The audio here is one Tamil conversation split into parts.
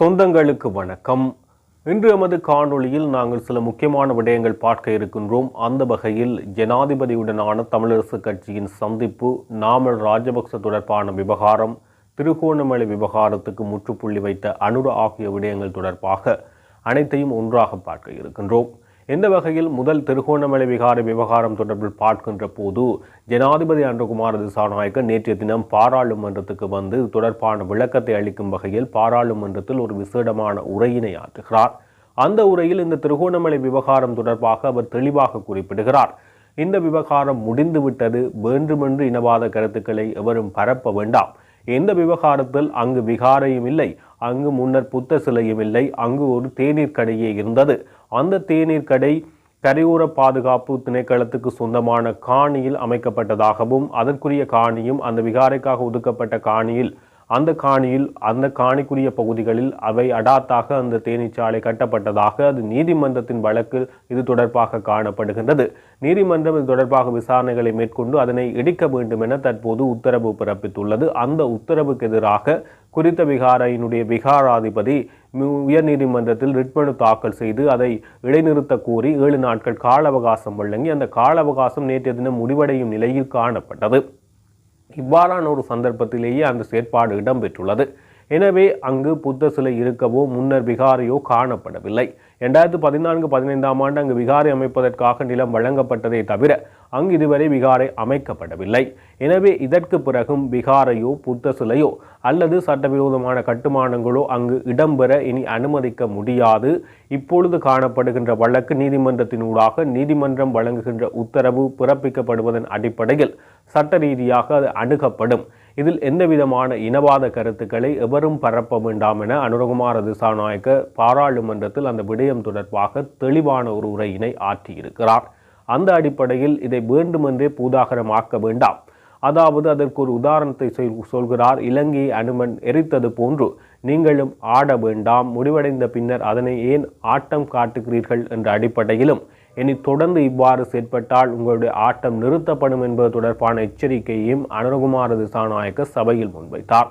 சொந்தங்களுக்கு வணக்கம். இன்று எமது காணொளியில் நாங்கள் சில முக்கியமான விடயங்கள் பார்க்க இருக்கின்றோம். அந்த வகையில் ஜனாதிபதியுடனான தமிழரசு கட்சியின் சந்திப்பு நாமல் ராஜபக்ச தொடர்பான விவகாரம் திருகோணமலை விவகாரத்துக்கு முற்றுப்புள்ளி வைத்த அனுர ஆகிய விடயங்கள் தொடர்பாக அனைத்தையும் ஒன்றாக பார்க்க இருக்கின்றோம். எந்த வகையில் முதல் திருகோணமலை விகார விவகாரம் தொடர்பில் பார்க்கின்ற போது ஜனாதிபதி அன்றகுமார திசாநாயக்க நேற்றைய தினம் பாராளுமன்றத்துக்கு வந்து தொடர்பான விளக்கத்தை அளிக்கும் வகையில் பாராளுமன்றத்தில் ஒரு விசேடமான உரையினை ஆற்றுகிறார். அந்த உரையில் இந்த திருகோணமலை விவகாரம் தொடர்பாக அவர் தெளிவாக குறிப்பிடுகிறார். இந்த விவகாரம் முடிந்துவிட்டது வேண்டுமென்று இனவாத கருத்துக்களை எவரும் பரப்ப வேண்டாம். எந்த விவகாரத்தில் அங்கு விகாரையும் இல்லை அங்கு முன்னர் புத்த சிலையும் இல்லை அங்கு ஒரு தேநீர் கடையே இருந்தது. அந்த தேநீர் கடை கரையோர பாதுகாப்பு திணைக்களத்துக்கு சொந்தமான காணியில் அமைக்கப்பட்டதாகவும் அதற்குரிய காணியும் அந்த விகாரைக்காக ஒதுக்கப்பட்ட காணியில் அந்த காணியில் அந்த காணிக்குரிய பகுதிகளில் அவை அடாத்தாக அந்த தேனீச்சாலை கட்டப்பட்டதாக அது நீதிமன்றத்தின் வழக்கு இது தொடர்பாக காணப்படுகின்றது. நீதிமன்றம் இது தொடர்பாக விசாரணைகளை மேற்கொண்டு அதனை இடிக்க வேண்டும் என தற்போது உத்தரவு பிறப்பித்துள்ளது. அந்த உத்தரவுக்கு எதிராக குறித்த விகாரையினுடைய விகாராதிபதி உயர்நீதிமன்றத்தில் ரிட் மனு தாக்கல் செய்து அதை இடைநிறுத்த கோரி ஏழு நாட்கள் கால அவகாசம் வழங்கி அந்த கால அவகாசம் நேற்றைய தினம் முடிவடையும் நிலையில் காணப்பட்டது. இவ்வாறான ஒரு சந்தர்ப்பத்திலேயே அந்த செயற்பாடு இடம்பெற்றுள்ளது. எனவே அங்கு புத்த சிலை இருக்கவோ முன்னர் விகாரையோ காணப்படவில்லை. இரண்டாயிரத்து பதினான்கு பதினைந்தாம் ஆண்டு அங்கு விகாரை அமைப்பதற்காக நிலம் வழங்கப்பட்டதே தவிர அங்கு இதுவரை விகாரை அமைக்கப்படவில்லை. எனவே இதற்கு பிறகும் விகாரையோ புத்த சிலையோ அல்லது சட்டவிரோதமான கட்டுமானங்களோ அங்கு இடம்பெற இனி அனுமதிக்க முடியாது. இப்பொழுது காணப்படுகின்ற வழக்கு நீதிமன்றத்தினூடாக நீதிமன்றம் வழங்குகின்ற உத்தரவு பிறப்பிக்கப்படுவதன் அடிப்படையில் சட்ட ரீதியாக அது அணுகப்படும். இதில் எந்தவிதமான இனவாத கருத்துக்களை எவரும் பரப்ப வேண்டாம் என அனுரகுமார திசாநாயக்க பாராளுமன்றத்தில் அந்த விடயம் தொடர்பாக தெளிவான ஒரு உரையினை ஆற்றியிருக்கிறார். அந்த அடிப்படையில் இதை வேண்டுமென்றே பூதாகரமாக்க வேண்டாம். அதாவது அதற்கு ஒரு உதாரணத்தை சொல்கிறார். இலங்கையை அனுமன் எரித்தது போன்று நீங்களும் ஆட வேண்டாம். முடிவடைந்த பின்னர் அதனை ஏன் ஆட்டம் காட்டுகிறீர்கள் என்ற அடிப்படையிலும் இனி தொடர்ந்து இவ்வாறு செயற்பட்டால் உங்களுடைய ஆட்டம் நிறுத்தப்படும் என்பது தொடர்பான எச்சரிக்கையையும் அனுரகுமார திசாநாயக்க சபையில் முன்வைத்தார்.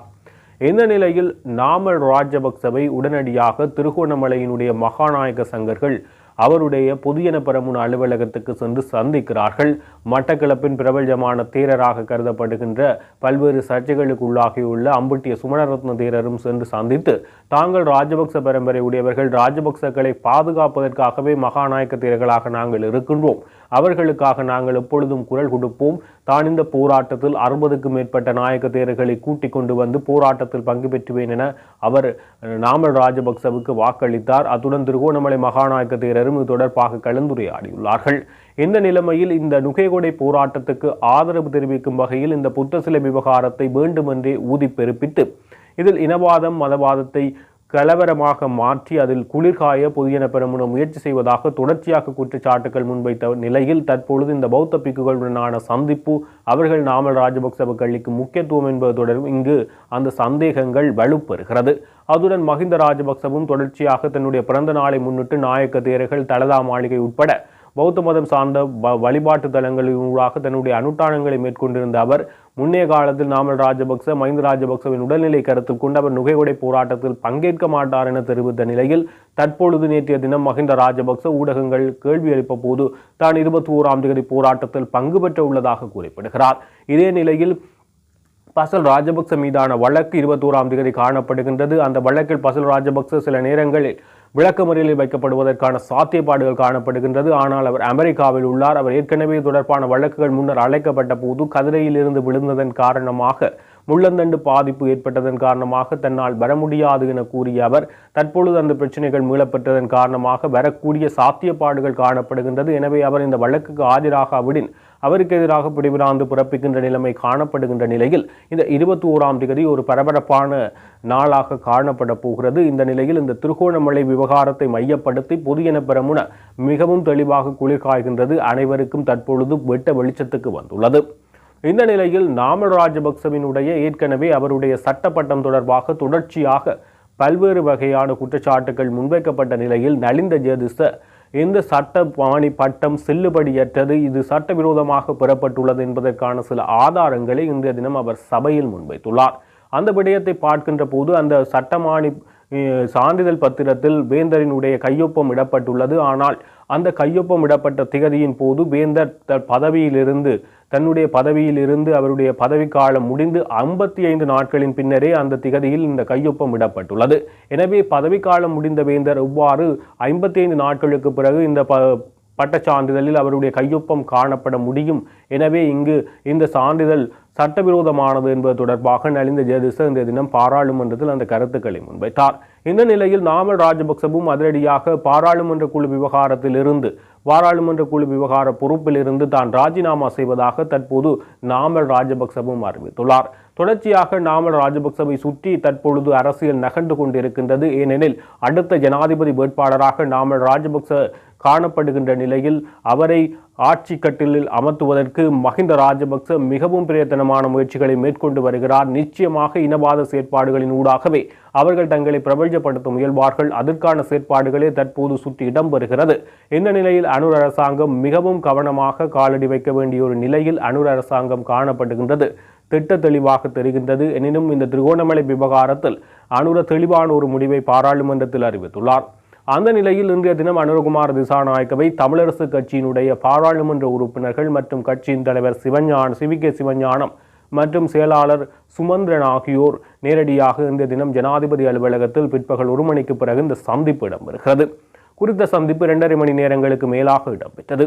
இந்த நிலையில் நாமல் ராஜபக்சவை உடனடியாக திருகோணமலையினுடைய மகாநாயக சங்கர்கள் அவருடைய புதியன பெறமுன அலுவலகத்துக்கு சென்று சந்திக்கிறார்கள். மட்டக்களப்பின் பிரபல்யமான தேரராக கருதப்படுகின்ற பல்வேறு சர்ச்சைகளுக்கு உள்ளாகியுள்ள அம்புட்டிய சுமணரத்ன தேரரும் சென்று சந்தித்து தாங்கள் ராஜபக்ச பரம்பரை உடையவர்கள் ராஜபக்சக்களை பாதுகாப்பதற்காகவே மகாநாயக்க தேரர்களாக நாங்கள் இருக்கின்றோம். அவர்களுக்காக நாங்கள் எப்பொழுதும் குரல் கொடுப்போம். தான் இந்த போராட்டத்தில் அறுபதுக்கும் மேற்பட்ட நாயக்க தேர்களை கூட்டிக் கொண்டு வந்து போராட்டத்தில் பங்கு பெற்றுவேன் என அவர் நாமல் ராஜபக்சவுக்கு வாக்களித்தார். அத்துடன் திருகோணமலை மகாநாயக்க தேரரும் இது தொடர்பாக கலந்துரையாடியுள்ளார்கள். இந்த நிலைமையில் இந்த நுகைகொடை போராட்டத்துக்கு ஆதரவு தெரிவிக்கும் வகையில் இந்த புத்த சிலை விவகாரத்தை வேண்டுமென்றே ஊதி பெருப்பித்து இதில் இனவாதம் மதவாதத்தை கலவரமாக மாற்றி அதில் குளிர்காய புதியன பெறமுன முயற்சி செய்வதாக தொடர்ச்சியாக குற்றச்சாட்டுகள் முன்வைத்த நிலையில் தற்பொழுது இந்த பௌத்த பிக்குகளுடனான சந்திப்பு அவர்கள் நாமல் ராஜபக்சவுக்கு அளிக்கும் முக்கியத்துவம் என்பது தொடரும். இங்கு அந்த சந்தேகங்கள் வலுப்பெறுகிறது. அதுடன் மஹிந்த ராஜபக்சவும் தொடர்ச்சியாக தன்னுடைய பிறந்த நாளை முன்னிட்டு நாயக்க தேரர்கள் தலதா மாளிகை உட்பட பௌத்த மதம் சார்ந்த வழிபாட்டு தலங்களினூடாக தன்னுடைய அனுட்டானங்களை மேற்கொண்டிருந்த அவர் முன்னைய காலத்தில் நாமல் ராஜபக்ச மஹிந்த ராஜபக்சவின் உடல்நிலை கருத்தில் கொண்டு அவர் நுகையுடை போராட்டத்தில் பங்கேற்க மாட்டார் என தெரிவித்த நிலையில் தற்பொழுது நேற்றைய தினம் மஹிந்த ராஜபக்ச ஊடகங்கள் கேள்வி எழுப்ப போது தான் இருபத்தி ஓராம் தேதி போராட்டத்தில் பங்கு பெற்ற உள்ளதாக குறிப்பிடுகிறார். இதே நிலையில் பசல் ராஜபக்ச மீதான வழக்கு இருபத்தோராம் தேதி காணப்படுகின்றது. அந்த வழக்கில் பசல் ராஜபக்ச சில நேரங்களில் விளக்கமறியலில் வைக்கப்படுவதற்கான சாத்தியப்பாடுகள் காணப்படுகின்றது. ஆனால் அவர் அமெரிக்காவில் உள்ளார். அவர் ஏற்கனவே தொடர்பான வழக்குகள் முன்னர் அழைக்கப்பட்ட போது கதிரையிலிருந்து விழுந்ததன் காரணமாக முள்ளந்தண்டு பாதிப்பு ஏற்பட்டதன் காரணமாக தன்னால் வர முடியாது என கூறிய அவர் தற்பொழுது அந்த பிரச்சனைகள் மீளப்பட்டதன் காரணமாக வரக்கூடிய சாத்தியப்பாடுகள் காணப்படுகின்றது. எனவே அவர் இந்த வழக்குக்கு ஆஜராகாவிடின் அவருக்கு எதிராக பிடிவிராந்து பிறப்பிக்கின்ற நிலைமை காணப்படுகின்ற நிலையில் இந்த இருபத்தி ஓராம் தேதி ஒரு பரபரப்பான நாளாக காணப்பட போகிறது. இந்த நிலையில் இந்த திருகோணமலை விவகாரத்தை மையப்படுத்தி புதியன பெறமுன மிகவும் தெளிவாக குளிர்காய்கின்றது. அனைவருக்கும் தற்பொழுது வெட்ட வெளிச்சத்துக்கு வந்துள்ளது. இந்த நிலையில் நாமல் ராஜபக்சவினுடைய ஏற்கனவே அவருடைய சட்டப்பட்டம் தொடர்பாக தொடர்ச்சியாக பல்வேறு வகையான குற்றச்சாட்டுகள் முன்வைக்கப்பட்ட நிலையில் நலிந்த ஜேதிச இந்த சட்ட பாணி பட்டம் செல்லுபடியற்றது. இது சட்டவிரோதமாக பெறப்பட்டுள்ளது என்பதற்கான சில ஆதாரங்களை இன்றைய தினம் அவர் சபையில் முன்வைத்துள்ளார். அந்த விடயத்தை பார்க்கின்ற போது அந்த சட்டமானி சான்றிதழ் பத்திரத்தில் வேந்தரினுடைய கையொப்பம் இடப்பட்டுள்ளது. ஆனால் அந்த கையொப்பம் இடப்பட்ட திகதியின் போது வேந்தர் த- பதவியிலிருந்து தன்னுடைய பதவியிலிருந்து அவருடைய பதவிக்காலம் முடிந்து ஐம்பத்தி ஐந்து நாட்களின் பின்னரே அந்த திகதியில் இந்த கையொப்பம் இடப்பட்டுள்ளது எனவே பதவிக்காலம் முடிந்த வேந்தர் இவ்வாறு ஐம்பத்தி ஐந்து நாட்களுக்கு பிறகு இந்த ப பட்டச் சான்றிதழில் அவருடைய கையொப்பம் காணப்பட முடியும். எனவே இங்கு இந்த சான்றிதழ் சட்டவிரோதமானது என்பது தொடர்பாக நலிந்த ஜெயதிச இந்த தினம் பாராளுமன்றத்தில் அந்த கருத்துக்களை முன்வைத்தார். இந்த நிலையில் நாமல் ராஜபக்சவும் அதிரடியாக பாராளுமன்ற குழு விவகாரத்தில் இருந்து பாராளுமன்ற குழு விவகார பொறுப்பில் இருந்து தான் ராஜினாமா செய்வதாக தற்போது நாமல் ராஜபக்சவும் அறிவித்துள்ளார். தொடர்ச்சியாக நாமல் ராஜபக்சவை சுற்றி தற்பொழுது அரசியல் நகர்ந்து கொண்டிருக்கின்றது. ஏனெனில் அடுத்த ஜனாதிபதி வேட்பாளராக நாமல் ராஜபக்ச காணப்படுகின்ற நிலையில் அவரை ஆட்சி கட்டிலில் அமர்த்துவதற்கு மஹிந்த ராஜபக்ச மிகவும் பிரயத்தனமான முயற்சிகளை மேற்கொண்டு வருகிறார். நிச்சயமாக இனவாத செயற்பாடுகளின் ஊடாகவே அவர்கள் தங்களை பிரபஞ்சப்படுத்த முயல்வார்கள் அதற்கான செயற்பாடுகளே தற்போது சுற்றி இடம்பெறுகிறது இந்த நிலையில் அனுர் அரசாங்கம் மிகவும் கவனமாக காலடி வைக்க வேண்டிய ஒரு நிலையில் அனுர் அரசாங்கம் காணப்படுகின்றது. திட்ட தெளிவாக தெரிகின்றது. எனினும் இந்த திருகோணமலை விவகாரத்தில் அனுர தெளிவான ஒரு முடிவை பாராளுமன்றத்தில் அறிவித்துள்ளார். அந்த நிலையில் இன்றைய தினம் அனுரகுமார் திசாநாயக்கவை தமிழரசு கட்சியினுடைய பாராளுமன்ற உறுப்பினர்கள் மற்றும் கட்சியின் தலைவர் சிவஞான சிவிகே சிவஞானம் மற்றும் செயலாளர் சுமந்திரன் ஆகியோர் நேரடியாக இந்த தினம் ஜனாதிபதி அலுவலகத்தில் பிற்பகல் ஒரு மணிக்கு பிறகு இந்த சந்திப்பு இடம்பெறுகிறது. குறித்த சந்திப்பு இரண்டரை மணி நேரங்களுக்கு மேலாக இடம்பெற்றது.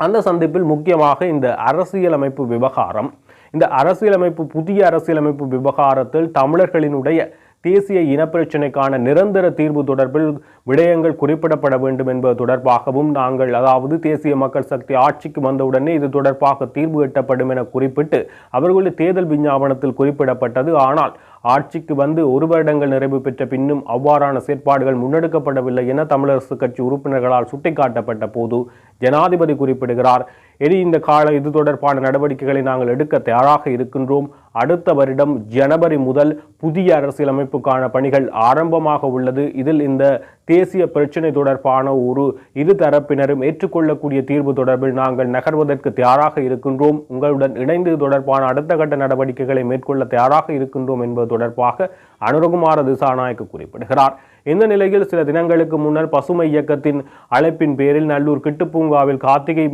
அந்த சந்திப்பில் முக்கியமாக இந்த அரசியலமைப்பு விவகாரம். இந்த அரசியலமைப்பு புதிய அரசியலமைப்பு விவகாரத்தில் தமிழர்களினுடைய தேசிய இனப்பிரச்சினைக்கான நிரந்தர தீர்வு தொடர்பில் விடயங்கள் குறிப்பிடப்பட வேண்டும் என்பது தொடர்பாகவும் நாங்கள் அதாவது தேசிய மக்கள் சக்தி ஆட்சிக்கு வந்தவுடனே இது தொடர்பாக தீர்வு எட்டப்படும் என குறிப்பிட்டு அவர்களுடைய தேர்தல் விஞ்ஞாபனத்தில் குறிப்பிடப்பட்டது. ஆனால் ஆட்சிக்கு வந்து ஒரு வருடங்கள் நிறைவு பெற்ற பின்னும் அவ்வாறான செயற்பாடுகள் முன்னெடுக்கப்படவில்லை என தமிழரசு கட்சி உறுப்பினர்களால் சுட்டிக்காட்டப்பட்ட போது ஜனாதிபதி குறிப்பிடுகிறார். எரி இந்த கால இது தொடர்பான நடவடிக்கைகளை நாங்கள் எடுக்க தயாராக இருக்கின்றோம். அடுத்த வருடம் ஜனவரி முதல் புதிய அரசியலமைப்புக்கான பணிகள் ஆரம்பமாக உள்ளது. இதில் இந்த தேசிய பிரச்சினை தொடர்பான ஒரு இரு தரப்பினரும் ஏற்றுக்கொள்ளக்கூடிய தீர்வு தொடர்பில் நாங்கள் நகர்வதற்கு தயாராக இருக்கின்றோம். உங்களுடன் இணைந்து தொடர்பான அடுத்த கட்ட நடவடிக்கைகளை மேற்கொள்ள தயாராக இருக்கின்றோம் என்பது தொடர்பாக அனுரகுமார திசாநாயக்க குறிப்பிடுகிறார். இந்த நிலையில் சில தினங்களுக்கு முன்னர் பசுமை இயக்கத்தின் அழைப்பின் பேரில் நல்லூர் கிட்டுப்பூங்காவில் கார்த்திகை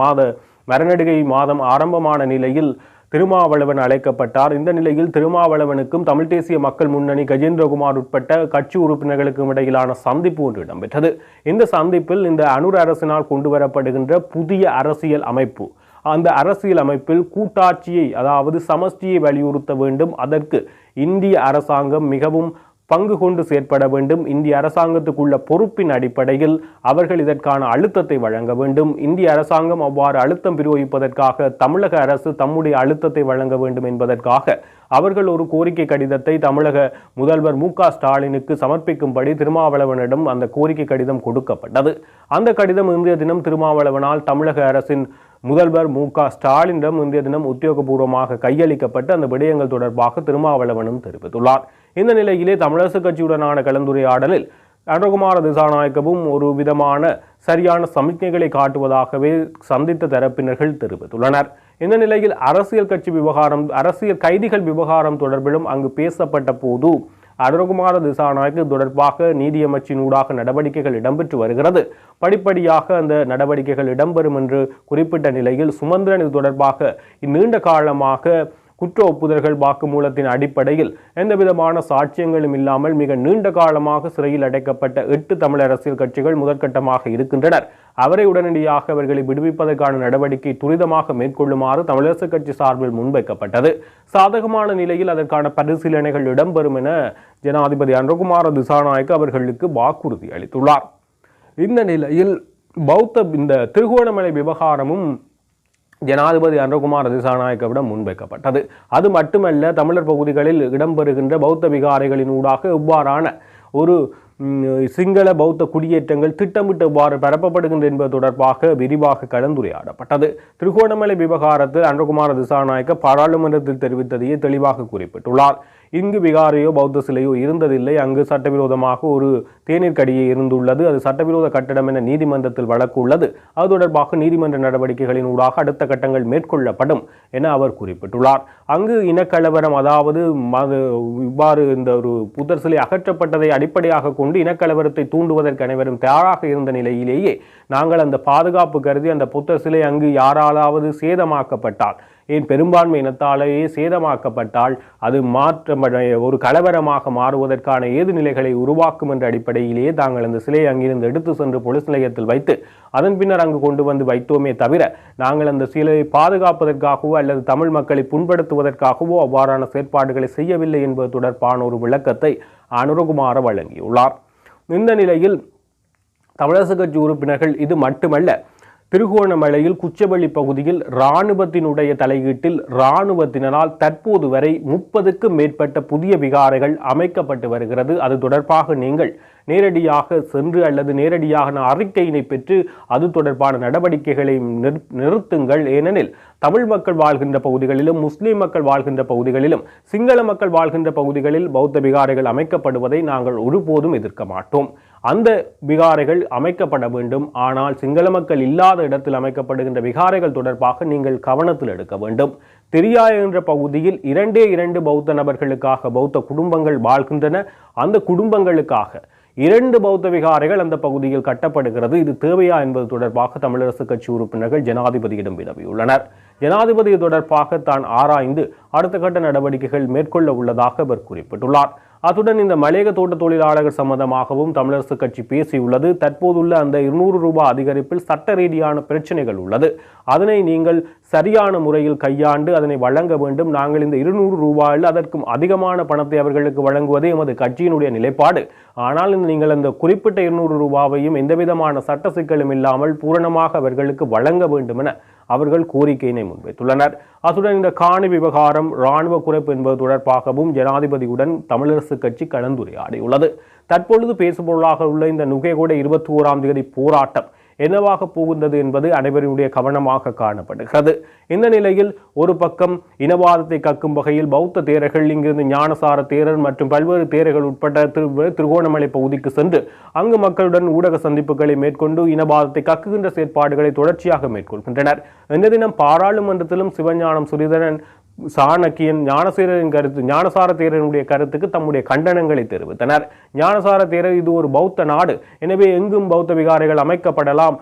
மாத மரநடிகை மாதம் ஆரம்பமான நிலையில் திருமாவளவன் அழைக்கப்பட்டார். இந்த நிலையில் திருமாவளவனுக்கும் தமிழ் தேசிய மக்கள் முன்னணி கஜேந்திரகுமார் உட்பட்ட கட்சி உறுப்பினர்களுக்கும் இடையிலான சந்திப்பு ஒன்று இடம்பெற்றது. இந்த சந்திப்பில் இந்த அனுர் அரசினால் கொண்டு வரப்படுகின்ற புதிய அரசியல் அமைப்பு அந்த அரசியல் அமைப்பில் கூட்டாட்சியை அதாவது சமஷ்டியை வலியுறுத்த வேண்டும். அதற்கு இந்திய அரசாங்கம் மிகவும் பங்கு கொண்டு செயற்பட வேண்டும். இந்திய அரசாங்கத்துக்குள்ள பொறுப்பின் அடிப்படையில் அவர்கள் இதற்கான அழுத்தத்தை வழங்க வேண்டும். இந்திய அரசாங்கம் அவ்வாறு அழுத்தம் பிரயோகிப்பதற்காக தமிழக அரசு தம்முடைய அழுத்தத்தை வழங்க வேண்டும் என்பதற்காக அவர்கள் ஒரு கோரிக்கை கடிதத்தை தமிழக முதல்வர் மு ஸ்டாலினுக்கு சமர்ப்பிக்கும்படி திருமாவளவனிடம் அந்த கோரிக்கை கடிதம் கொடுக்கப்பட்டது. அந்த கடிதம் இன்றைய தினம் திருமாவளவனால் தமிழக அரசின் முதல்வர் மு க ஸ்டாலினிடம் இன்றைய தினம் உத்தியோகபூர்வமாக கையளிக்கப்பட்டு அந்த விடயங்கள் தொடர்பாக திருமாவளவனும் தெரிவித்துள்ளார். இந்த நிலையிலே தமிழரசு கட்சியுடனான கலந்துரையாடலில் அனுகுமார திசாநாயக்கவும் ஒரு விதமான சரியான சமிக்ஞைகளை காட்டுவதாகவே சந்தித்த தரப்பினர்கள் தெரிவித்துள்ளனர். இந்த நிலையில் அரசியல் கட்சி விவகாரம் அரசியல் கைதிகள் விவகாரம் தொடர்பிலும் அங்கு பேசப்பட்ட போது அனுகுமார திசாநாயக்கு தொடர்பாக நீதியமைச்சின் ஊடாக நடவடிக்கைகள் இடம்பெற்று வருகிறது. படிப்படியாக அந்த நடவடிக்கைகள் இடம்பெறும் என்று குறிப்பிட்ட நிலையில் சுமந்திரன் இது தொடர்பாக நீண்ட காலமாக குற்ற ஒப்புதல்கள் வாக்குமூலத்தின் அடிப்படையில் எந்த விதமான சாட்சியங்களும் இல்லாமல் மிக நீண்ட காலமாக சிறையில் அடைக்கப்பட்ட எட்டு தமிழ் அரசியல் கட்சிகள் முதற்கட்டமாக இருக்கின்றனர். அவரை உடனடியாக அவர்களை விடுவிப்பதற்கான நடவடிக்கை துரிதமாக மேற்கொள்ளுமாறு தமிழரசு கட்சி சார்பில் முன்வைக்கப்பட்டது. சாதகமான நிலையில் அதற்கான பரிசீலனைகள் இடம்பெறும் என ஜனாதிபதி அனுகுமார திசாநாயக் அவர்களுக்கு வாக்குறுதி அளித்துள்ளார். இந்த நிலையில் பௌத்த இந்த திருகோணமலை விவகாரமும் ஜனாதிபதி அனுகுமார் திசாநாயக்கவிடம் முன்வைக்கப்பட்டது. அது மட்டுமல்ல தமிழர் பகுதிகளில் இடம்பெறுகின்ற பௌத்த விகாரைகளின் ஊடாக இவ்வாறான ஒரு சிங்கள பௌத்த குடியேற்றங்கள் திட்டமிட்டு இவ்வாறு பரப்பப்படுகின்ற என்பது தொடர்பாக விரிவாக கலந்துரையாடப்பட்டது. திருகோணமலை விவகாரத்தில் அனுகுமார திசாநாயக்க பாராளுமன்றத்தில் தெரிவித்ததையே தெளிவாக குறிப்பிட்டுள்ளார். இங்கு விகாரையோ பௌத்த சிலையோ இருந்ததில்லை. அங்கு சட்டவிரோதமாக ஒரு தேநீர் கடியை இருந்துள்ளது. அது சட்டவிரோத கட்டடம் என நீதிமன்றத்தில் வழக்கு உள்ளது அது தொடர்பாக நீதிமன்ற நடவடிக்கைகளின் ஊடாக அடுத்த கட்டங்கள் மேற்கொள்ளப்படும் என அவர் குறிப்பிட்டுள்ளார். அங்கு இனக்கலவரம் அதாவது மது இவ்வாறு இந்த ஒரு புத்தர் சிலை அகற்றப்பட்டதை அடிப்படையாக கொண்டு இனக்கலவரத்தை தூண்டுவதற்கு அனைவரும் தயாராக இருந்த நிலையிலேயே நாங்கள் அந்த பாதுகாப்பு கருதி அந்த புத்தர் சிலை அங்கு யாராலாவது சேதமாக்கப்பட்டால் ஏன் பெரும்பான்மை இனத்தாலேயே சேதமாக்கப்பட்டால் அது மாற்ற ஒரு கலவரமாக மாறுவதற்கான ஏது நிலைகளை உருவாக்கும் என்ற அடிப்படையிலேயே தாங்கள் அந்த சிலையை அங்கிருந்து எடுத்து சென்று போலீஸ் நிலையத்தில் வைத்து அதன் பின்னர் அங்கு கொண்டு வந்து வைத்தோமே தவிர நாங்கள் அந்த சிலையை பாதுகாப்பதற்காகவோ அல்லது தமிழ் மக்களை புண்படுத்துவதற்காகவோ அவ்வாறான செயற்பாடுகளை செய்யவில்லை என்பது தொடர்பான ஒரு விளக்கத்தை அனுரகுமார வழங்கியுள்ளார். இந்த நிலையில் தமிழரசு கட்சி உறுப்பினர்கள் இது மட்டுமல்ல திருகோணமலையில் குச்சவெளி பகுதியில் இராணுவத்தினுடைய தலையீட்டில் இராணுவத்தினரால் தற்போது வரை முப்பதுக்கும் மேற்பட்ட புதிய விகாரைகள் அமைக்கப்பட்டு வருகிறது. அது தொடர்பாக நீங்கள் நேரடியாக சென்று அல்லது நேரடியாக அறிக்கையினை பெற்று அது தொடர்பான நடவடிக்கைகளை நிறுத்துங்கள். ஏனெனில் தமிழ் மக்கள் வாழ்கின்ற பகுதிகளிலும் முஸ்லீம் மக்கள் வாழ்கின்ற பகுதிகளிலும் சிங்கள மக்கள் வாழ்கின்ற பகுதிகளில் பௌத்த விகாரைகள் அமைக்கப்படுவதை நாங்கள் ஒருபோதும் எதிர்க்க மாட்டோம். அந்த விகாரைகள் அமைக்கப்பட வேண்டும். ஆனால் சிங்கள மக்கள் இல்லாத இடத்தில் அமைக்கப்படுகின்ற விகாரைகள் தொடர்பாக நீங்கள் கவனத்தில் எடுக்க வேண்டும். தெரியா என்ற பகுதியில் இரண்டே இரண்டு பௌத்த நபர்களுக்காக பௌத்த குடும்பங்கள் வாழ்கின்றன. அந்த குடும்பங்களுக்காக இரண்டு பௌத்த விகாரைகள் அந்த பகுதியில் கட்டப்படுகிறது. இது தேவையா என்பது தொடர்பாக தமிழரசு கட்சி உறுப்பினர்கள் ஜனாதிபதியிடம் வினவியுள்ளனர். ஜனாதிபதி தொடர்பாக தான் ஆராய்ந்து அடுத்த கட்ட நடவடிக்கைகள் மேற்கொள்ள உள்ளதாக அவர் குறிப்பிட்டுள்ளார். அத்துடன் இந்த மலையக தோட்ட தொழிலாளர்கள் சம்பந்தமாகவும் தமிழரசு கட்சி பேசியுள்ளது. தற்போதுள்ள அந்த இருநூறு ரூபாய் அதிகரிப்பில் சட்ட ரீதியான பிரச்சனைகள் உள்ளது. அதனை நீங்கள் சரியான முறையில் கையாண்டு அதனை வழங்க வேண்டும். நாங்கள் இந்த இருநூறு ரூபாயில் அதற்கும் அதிகமான பணத்தை அவர்களுக்கு வழங்குவதே எமது கட்சியினுடைய நிலைப்பாடு. ஆனால் நீங்கள் அந்த குறிப்பிட்ட இருநூறு ரூபாவையும் எந்தவிதமான சட்ட சிக்கலும் இல்லாமல் பூரணமாக அவர்களுக்கு வழங்க வேண்டும் என அவர்கள் கோரிக்கையினை முன்வைத்துள்ளனர். அத்துடன் இந்த காணி விவகாரம் இராணுவ குறைப்பு என்பது தொடர்பாகவும் ஜனாதிபதியுடன் தமிழரசுக் கட்சி கலந்துரையாடியுள்ளது. தற்பொழுது பேசுபொருளாக உள்ள இந்த நுகைகோட இருபத்தி ஓராம் தேதி போராட்டம் என்னவாக போகின்றது என்பது அனைவருடைய கவனமாக காணப்படுகிறது. இந்த நிலையில் ஒரு பக்கம் இனவாதத்தை கக்கும் வகையில் பௌத்த தேரர்கள் இங்கிருந்து ஞானசார தேரர் மற்றும் பல்வேறு தேரர்கள் உட்பட்ட திரு திருகோணமலை பகுதிக்கு சென்று அங்கு மக்களுடன் ஊடக சந்திப்புகளை மேற்கொண்டு இனவாதத்தை கக்குகின்ற செயற்பாடுகளை தொடர்ச்சியாக மேற்கொள்கின்றனர். இந்த தினம் பாராளுமன்றத்திலும் சிவஞானம் சுரிதரன் சாணக்கியன் ஞானசீரரின் கருத்து ஞானசார தேரனுடைய கருத்துக்கு தம்முடைய கண்டனங்களை தெரிவித்தனர். ஞானசார தேரர் இது ஒரு பௌத்த நாடு. எனவே எங்கும் பௌத்த விகாரைகள் அமைக்கப்படலாம்.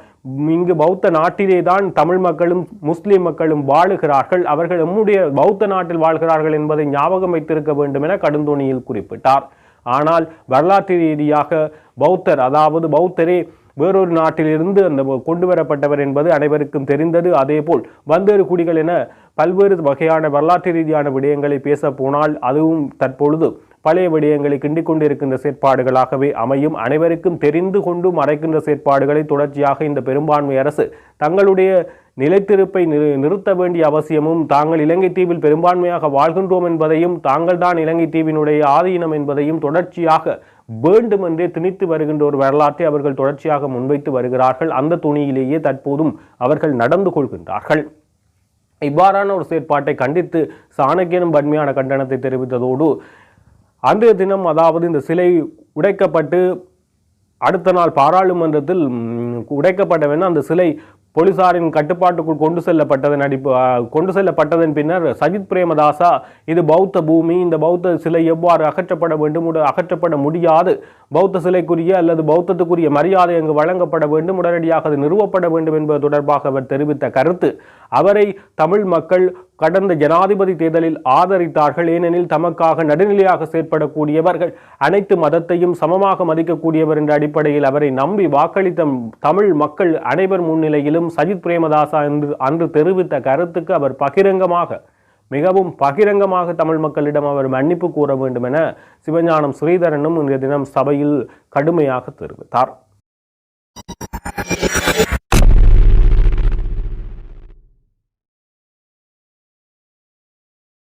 இங்கு பௌத்த நாட்டிலே தான் தமிழ் மக்களும் முஸ்லிம் மக்களும் வாழுகிறார்கள். அவர்கள் நம்முடைய பௌத்த நாட்டில் வாழ்கிறார்கள் என்பதை ஞாபகம் வைத்திருக்க வேண்டும் என கடுந்தோணியில் குறிப்பிட்டார். ஆனால் வரலாற்று ரீதியாக பௌத்தர் அதாவது பௌத்தரே வேறொரு நாட்டிலிருந்து அந்த கொண்டு வரப்பட்டவர் என்பது அனைவருக்கும் தெரிந்தது. அதேபோல் வந்தேறு குடிகள் என பல்வேறு வகையான வரலாற்று ரீதியான விடயங்களை பேச போனால் அதுவும் தற்பொழுது பழைய விடயங்களை கிண்டிக் கொண்டிருக்கின்ற செயற்பாடுகளாகவே அமையும். அனைவருக்கும் தெரிந்து கொண்டு மறைக்கின்ற செயற்பாடுகளை தொடர்ச்சியாக இந்த பெரும்பான்மை அரசு தங்களுடைய நிலைத்திருப்பை நிறுத்த வேண்டிய அவசியமும் தாங்கள் இலங்கை தீவில் பெரும்பான்மையாக வாழ்கின்றோம் என்பதையும் தாங்கள் தான் இலங்கை தீவினுடைய ஆதீனம் என்பதையும் தொடர்ச்சியாக வேண்டுமென்றே திணித்து வருகின்ற ஒரு வரலாற்றை அவர்கள் தொடர்ச்சியாக முன்வைத்து வருகிறார்கள். அந்த துணியிலேயே தற்போதும் அவர்கள் நடந்து கொள்கின்றார்கள். இவ்வாறான ஒரு செயற்பாட்டை கண்டித்து சாணக்கியனும் வன்மையான கண்டனத்தை தெரிவித்ததோடு அன்றைய தினம் அதாவது இந்த சிலை உடைக்கப்பட்டு அடுத்த நாள் பாராளுமன்றத்தில் உடைக்கப்பட்ட அந்த சிலை போலீசாரின் கட்டுப்பாட்டுக்குள் கொண்டு செல்லப்பட்டதன் அடிப்பு கொண்டு செல்லப்பட்டதன் பின்னர் சஜித் பிரேமதாசா இது பௌத்த பூமி இந்த பௌத்த சிலை எவ்வாறு அகற்றப்பட வேண்டும் அகற்றப்பட முடியாது? பௌத்த சிலைக்குரிய அல்லது பௌத்தத்துக்குரிய மரியாதை அங்கு வழங்கப்பட வேண்டும் உடனடியாக அது நிறுவப்பட வேண்டும் என்பது தொடர்பாக அவர் தெரிவித்த கருத்து. அவரை தமிழ் மக்கள் கடந்த ஜனாதிபதி தேர்தலில் ஆதரித்தார்கள். ஏனெனில் தமக்காக நடுநிலையாக செயற்படக்கூடியவர்கள் அனைத்து மதத்தையும் சமமாக மதிக்கக்கூடியவர் என்ற அடிப்படையில் அவரை நம்பி வாக்களித்த தமிழ் மக்கள் அனைவர் முன்னிலையிலும் சஜித் பிரேமதாசா என்று அன்று தெரிவித்த கருத்துக்கு அவர் பகிரங்கமாக மிகவும் பகிரங்கமாக தமிழ் மக்களிடம் அவர் மன்னிப்பு கூற வேண்டும் என சிவஞானம் ஸ்ரீதரனும் இன்றைய தினம் சபையில் கடுமையாக தெரிவித்தார்.